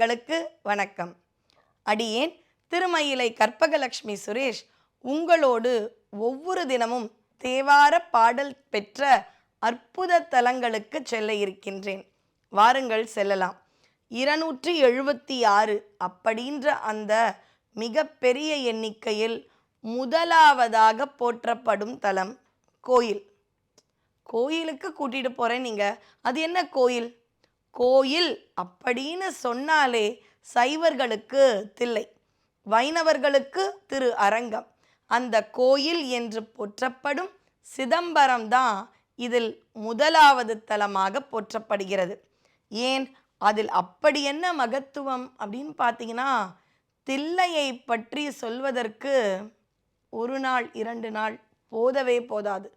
நேயர்களுக்கு வணக்கம். அடியேன் திருமயிலை கற்பகலட்சுமி சுரேஷ் உங்களோடு ஒவ்வொரு தினமும் தேவார பாடல் பெற்ற அற்புத தலங்களுக்கு செல்ல இருக்கின்றேன். வாருங்கள் செல்லலாம். இருநூற்றி எழுபத்தி ஆறு அப்படின்ற அந்த மிகப்பெரிய எண்ணிக்கையில் முதலாவதாக போற்றப்படும் தலம் கோயில். கோயிலுக்கு கூட்டிட்டு போறேன் நீங்க. அது என்ன கோயில்? கோயில் அப்படின்னு சொன்னாலே சைவர்களுக்கு தில்லை. வைணவர்களுக்கு திரு அரங்கம். அந்த கோயில் என்று போற்றப்படும் சிதம்பரம் தான் இதில் முதலாவது தலமாக போற்றப்படுகிறது. ஏன்? அதில் அப்படி என்ன மகத்துவம் அப்படின்னு பார்த்தீங்கன்னா தில்லையை பற்றி சொல்வதற்கு ஒரு நாள் இரண்டு நாள் போதவே போதாது.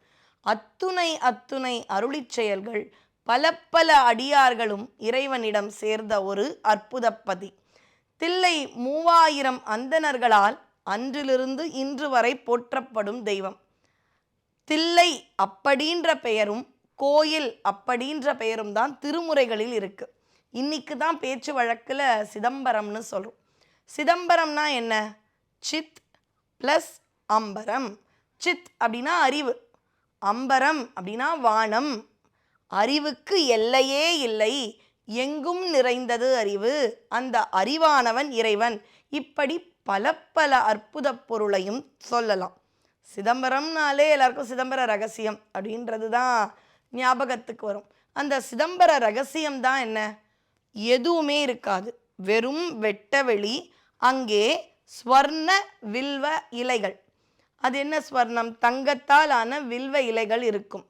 அத்துணை அத்துணை அருளிச் செயல்கள் பல பல அடியார்களும் இறைவனிடம் சேர்ந்த ஒரு அற்புதப்பதி. தில்லை மூவாயிரம் அந்தணர்களால் அன்றிலிருந்து இன்று வரை போற்றப்படும் தெய்வம். தில்லை அப்படின்ற பெயரும் கோயில் அப்படின்ற பெயரும் தான் திருமுறைகளில் இருக்கு. இன்னைக்கு தான் பேச்சு வழக்கில் சிதம்பரம்னு சொல்கிறோம் சிதம்பரம்னா என்ன? சித் ப்ளஸ் அம்பரம். சித் அப்படின்னா அறிவு. அம்பரம் அப்படின்னா வானம். அறிவுக்கு எல்லையே இல்லை. எங்கும் நிறைந்தது அறிவு. அந்த அறிவானவன் இறைவன். இப்படி பல பல அற்புத பொருளையும் சொல்லலாம். சிதம்பரம்னாலே எல்லாருக்கும் சிதம்பர ரகசியம் அப்படின்றது தான் ஞாபகத்துக்கு வரும். அந்த சிதம்பர ரகசியம் தான் என்ன? எதுவுமே இருக்காது. வெறும் வெட்டவெளி அங்கே ஸ்வர்ண வில்வ இலைகள். அது என்ன ஸ்வர்ணம்? தங்கத்தால் ஆன வில்வ இலைகள் இருக்கும்.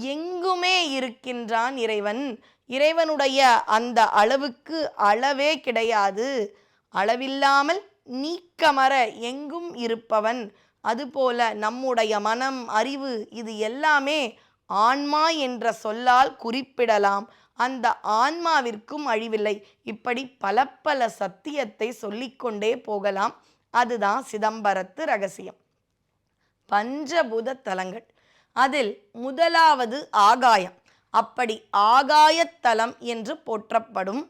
எங்குமே இருக்கின்றான் இறைவன். இறைவனுடைய அந்த அளவுக்கு அளவே கிடையாது. அளவில்லாமல் நீக்கமர எங்கும் இருப்பவன். அதுபோல நம்முடைய மனம் அறிவு இது எல்லாமே ஆன்மா என்ற சொல்லால் குறிப்பிடலாம். அந்த ஆன்மாவிற்கும் அழிவில்லை. இப்படி பல பல சத்தியத்தை சொல்லிக்கொண்டே போகலாம். அதுதான் சிதம்பரத்து ரகசியம். பஞ்சபூத தலங்கள் அதில் முதலாவது ஆகாயம். அப்படி ஆகாயத்தலம் என்று போற்றப்படும்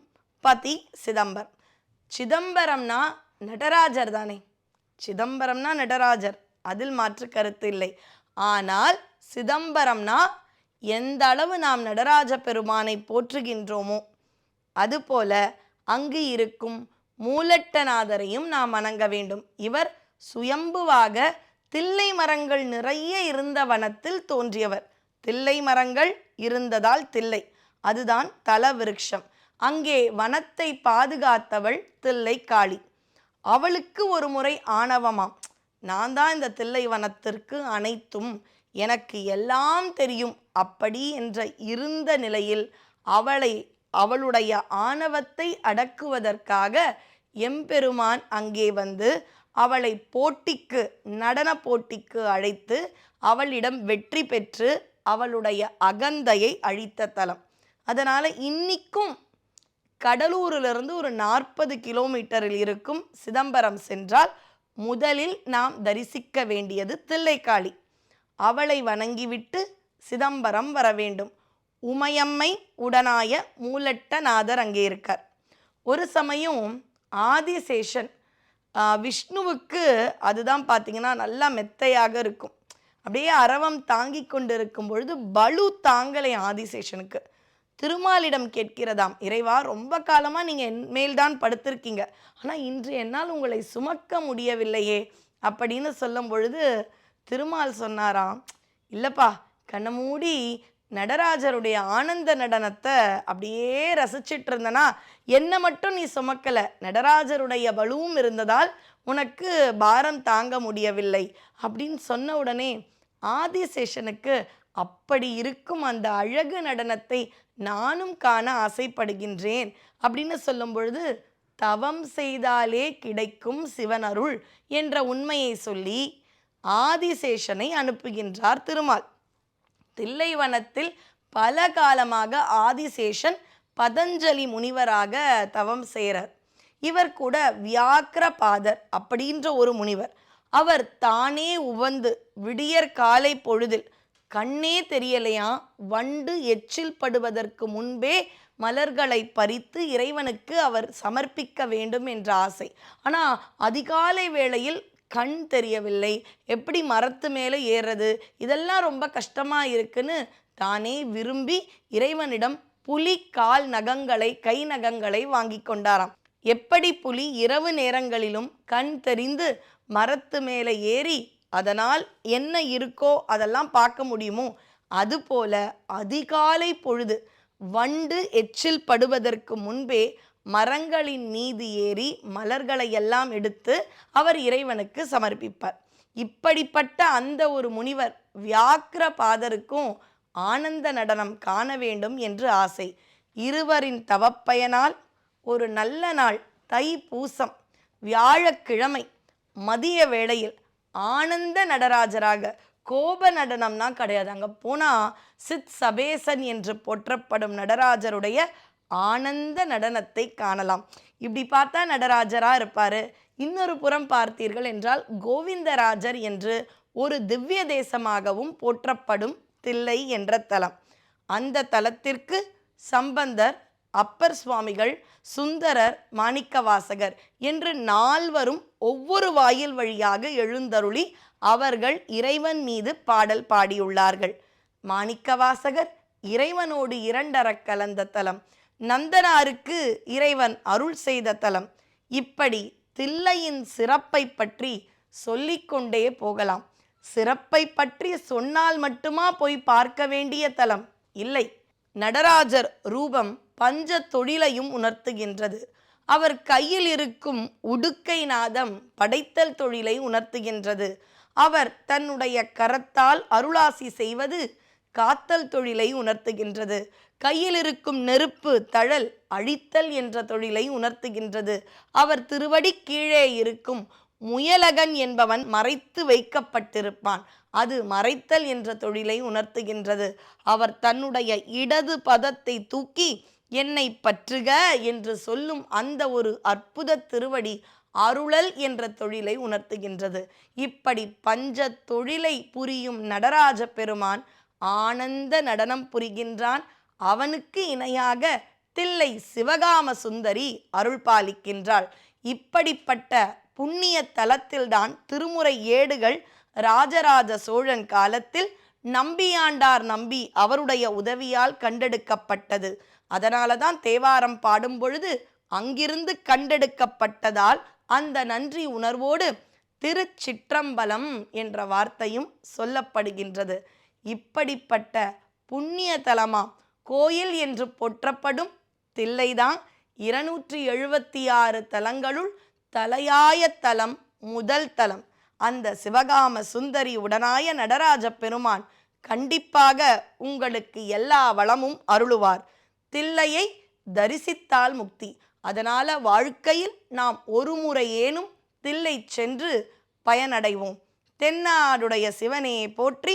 பதி சிதம்பரம். சிதம்பரம்னா நடராஜர் தானே? சிதம்பரம்னா நடராஜர். அதில் மாற்று கருத்து இல்லை. ஆனால் சிதம்பரம்னா எந்த அளவு நாம் நடராஜ பெருமானை போற்றுகின்றோமோ அதுபோல அங்கு இருக்கும் மூலட்டநாதரையும் நாம் வணங்க வேண்டும். இவர் சுயம்புவாக தில்லை மரங்கள் நிறைய இருந்த வனத்தில் தோன்றியவர். தில்லை மரங்கள் இருந்ததால் தில்லை. அதுதான் தல விருட்சம் அங்கே வனத்தை பாதுகாத்தவள் தில்லை காளி. அவளுக்கு ஒரு முறை ஆணவமாம். நான் தான் இந்த தில்லை வனத்திற்கு அனைத்தும் எனக்கு எல்லாம் தெரியும். அப்படி என்ற இருந்த நிலையில் அவளை அவளுடைய ஆணவத்தை அடக்குவதற்காக எம்பெருமான் அங்கே வந்து அவளை போட்டிக்கு நடன போட்டிக்கு அழைத்து அவளிடம் வெற்றி பெற்று அவளுடைய அகந்தையை அழித்த தலம். அதனால் இன்னிக்கும் கடலூரிலிருந்து ஒரு நாற்பது கிலோமீட்டரில் இருக்கும் சிதம்பரம் சென்றால் முதலில் நாம் தரிசிக்க வேண்டியது தில்லைக்காளி. அவளை வணங்கிவிட்டு சிதம்பரம் வர வேண்டும். உமையம்மை உடனாய மூலட்டநாதர் அங்கே இருக்கார். ஒரு சமயம் ஆதிசேஷன் விஷ்ணுவுக்கு அதுதான் பார்த்தீங்கன்னா நல்லா மெத்தையாக இருக்கும். அப்படியே அரவம் தாங்கி கொண்டு இருக்கும் பொழுது பலு தாங்கலை ஆதிசேஷனுக்கு. திருமாலிடம் கேட்கிறதாம் இறைவா ரொம்ப காலமாக நீங்கள் என் மேல்தான் படுத்திருக்கீங்க. ஆனால் இன்று என்னால் உங்களை சுமக்க முடியவில்லையே. அப்படின்னு சொல்லும் பொழுது திருமால் சொன்னாராம் இல்லைப்பா கண்ணை மூடி நடராஜருடைய ஆனந்த நடனத்தை அப்படியே ரசிச்சிட்டு இருந்தனா என்னை மட்டும் நீ சுமக்கல. நடராஜருடைய பலுவும் இருந்ததால் உனக்கு பாரம் தாங்க முடியவில்லை அப்படின்னு சொன்ன உடனே ஆதிசேஷனுக்கு அப்படி இருக்கும் அந்த அழகு நடனத்தை நானும் காண ஆசைப்படுகின்றேன் அப்படின்னு சொல்லும் பொழுது தவம் செய்தாலே கிடைக்கும் சிவனருள் என்ற உண்மையை சொல்லி ஆதிசேஷனை அனுப்புகின்றார் திருமால். தில்லைவனத்தில் பல காலமாக ஆதிசேஷன் பதஞ்சலி முனிவராக தவம் செய்கிறார். இவர் கூட வியாக்கிரபாதர் அப்படின்ற ஒரு முனிவர். அவர் தானே உவந்து விடியற் காலை பொழுதில் கண்ணே தெரியலையா? வண்டு எச்சில் படுவதற்கு முன்பே மலர்களை பறித்து இறைவனுக்கு அவர் சமர்ப்பிக்க வேண்டும் என்ற ஆசை. ஆனால் அதிகாலை வேளையில் கண் தெரியவில்லை. எப்படி மரத்து மேலே ஏறுறது? இதெல்லாம் ரொம்ப கஷ்டமாக இருக்குன்னு தானே விரும்பி இறைவனிடம் புலி கால் நகங்களை கை நகங்களை வாங்கி கொண்டாராம். எப்படி புலி இரவு நேரங்களிலும் கண் தெரிந்து மரத்து மேலே ஏறி அதனால் என்ன இருக்கோ அதெல்லாம் பார்க்க முடியுமோ? அதுபோல அதிகாலை பொழுது வண்டு எச்சில் படுவதற்கு முன்பே மரங்களின் மீது ஏறி மலர்களை எல்லாம் எடுத்து அவர் இறைவனுக்கு சமர்ப்பிப்பார். இப்படிப்பட்ட அந்த ஒரு முனிவர் வியாக்கிர பாதருக்கும் ஆனந்த நடனம் காண வேண்டும் என்று ஆசை. இருவரின் தவப்பயனால் ஒரு நல்ல நாள் தை பூசம் வியாழக்கிழமை மதிய வேளையில் ஆனந்த நடராஜராக கோப நடனம்னா கிடையாது. அங்கே போனால் சித் சபேசன் என்று போற்றப்படும் நடராஜருடைய ஆனந்த நடனத்தை காணலாம். இப்படி பார்த்தா நடராஜராக இருப்பார். இன்னொரு புறம் பார்த்தீர்கள் என்றால் கோவிந்தராஜர் என்று ஒரு திவ்ய தேசமாகவும் போற்றப்படும் தில்லை என்ற தலம். அந்த தலத்திற்கு சம்பந்தர் அப்பர் சுவாமிகள் சுந்தரர் மாணிக்கவாசகர் என்று நால்வரும் ஒவ்வொரு வாயில் வழியாக எழுந்தருளி அவர்கள் இறைவன் மீது பாடல் பாடியுள்ளார்கள். மாணிக்கவாசகர் இறைவனோடு இரண்டறக் கலந்த தலம். நந்தனாருக்கு இறைவன் அருள் செய்த தலம். இப்படி தில்லையின் சிறப்பை பற்றி சொல்லிக்கொண்டே போகலாம். சிறப்பை பற்றி சொன்னால் மட்டுமா போய் பார்க்க வேண்டிய தலம்? இல்லை. நடராஜர் ரூபம் பஞ்ச தொழிலையும் உணர்த்துகின்றது. அவர் கையில் இருக்கும் உடுக்கை நாதம் படைத்தல் தொழிலை உணர்த்துகின்றது. அவர் தன்னுடைய கரத்தால் அருளாசி செய்வது காத்தல் தொழிலை உணர்த்துகின்றது. கையில் இருக்கும் நெருப்பு தழல் அழித்தல் என்ற தொழிலை உணர்த்துகின்றது. அவர் திருவடி கீழே இருக்கும் முயலகன் என்பவன் மறைத்து வைக்கப்பட்டிருப்பான். அது மறைத்தல் என்ற தொழிலை உணர்த்துகின்றது. அவர் தன்னுடைய இடது பதத்தை தூக்கி என்னை பற்றுக என்று சொல்லும் அந்த ஒரு அற்புத திருவடி அருளல் என்ற தொழிலை உணர்த்துகின்றது. இப்படி பஞ்ச தொழிலை புரியும் நடராஜ பெருமான் ஆனந்த நடனம் புரிகின்றான். அவனுக்கு இணையாக தில்லை சிவகாம சுந்தரி அருள் பாலிக்கின்றாள் இப்படிப்பட்ட புண்ணிய தலத்தில்தான் திருமுறை ஏடுகள் ராஜராஜ சோழன் காலத்தில் நம்பியாண்டார் நம்பி அவருடைய உதவியால் கண்டெடுக்கப்பட்டது. அதனால தான் தேவாரம் பாடும் பொழுது அங்கிருந்து கண்டெடுக்கப்பட்டதால் அந்த நன்றி உணர்வோடு திருச்சிற்றம்பலம் என்ற வார்த்தையும் சொல்லப்படுகின்றது. இப்படிப்பட்ட புண்ணிய தலமாம் கோயில் என்று போற்றப்படும் தில்லைதான் இருநூற்றி எழுபத்தி ஆறு தலங்களுள் தலையாய தலம் முதல் தலம். அந்த சிவகாம சுந்தரி உடனாய நடராஜ பெருமான் கண்டிப்பாக உங்களுக்கு எல்லா வளமும் அருளுவார். தில்லையை தரிசித்தால் முக்தி. அதனால வாழ்க்கையில் நாம் ஒரு முறையேனும் தில்லை சென்று பயனடைவோம். தென்னாடுடைய சிவனே போற்றி